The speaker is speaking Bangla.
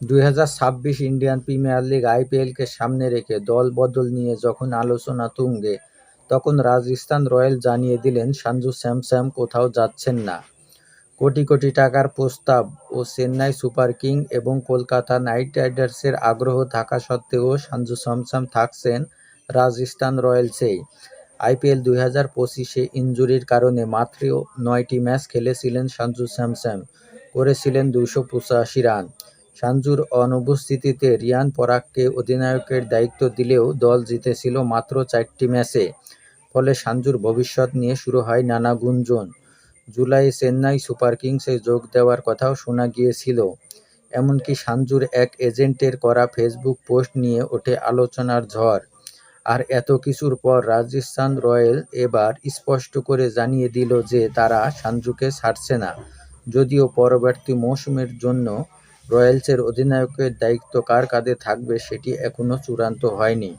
দুই হাজার ছাব্বিশ ইন্ডিয়ান প্রিমিয়ার লিগ আইপিএলকে সামনে রেখে দল বদল নিয়ে যখন আলোচনা তুঙ্গে, তখন রাজস্থান রয়্যাল জানিয়ে দিলেন সঞ্জু স্যামসন কোথাও যাচ্ছেন না। কোটি কোটি টাকার প্রস্তাব ও চেন্নাই সুপার কিং এবং কলকাতা নাইট রাইডার্সের আগ্রহ থাকা সত্ত্বেও সঞ্জু স্যামসন থাকছেন রাজস্থান রয়্যালসেই। আইপিএল দুই হাজার পঁচিশে ইনজুরির কারণে মাত্র নয়টি ম্যাচ খেলেছিলেন সঞ্জু স্যামসন করেছিলেন দুশো পঁচাশি রান। সঞ্জুর অনুপস্থিতিতে রিয়ান পরাগকে অধিনায়কের দায়িত্ব দিলেও দল জিতেছিল মাত্র চারটি ম্যাচে। ফলে সঞ্জুর ভবিষ্যৎ নিয়ে শুরু হয় নানা গুঞ্জন। জুলাই চেন্নাই সুপার কিংসে যোগ দেওয়ার কথাও শোনা গিয়েছিল। এমনকি সঞ্জুর এক এজেন্টের করা ফেসবুক পোস্ট নিয়ে ওঠে আলোচনার ঝড়। আর এত কিছুর পর রাজস্থান রয়্যাল এবার স্পষ্ট করে জানিয়ে দিল যে তারা সঞ্জুকে ছাড়ছে না। যদিও পরবর্তী মৌসুমের জন্য রয়্যালসের অধিনায়কের দায়িত্ব কার কাঁধে থাকবে সেটি এখনও চূড়ান্ত হয়নি।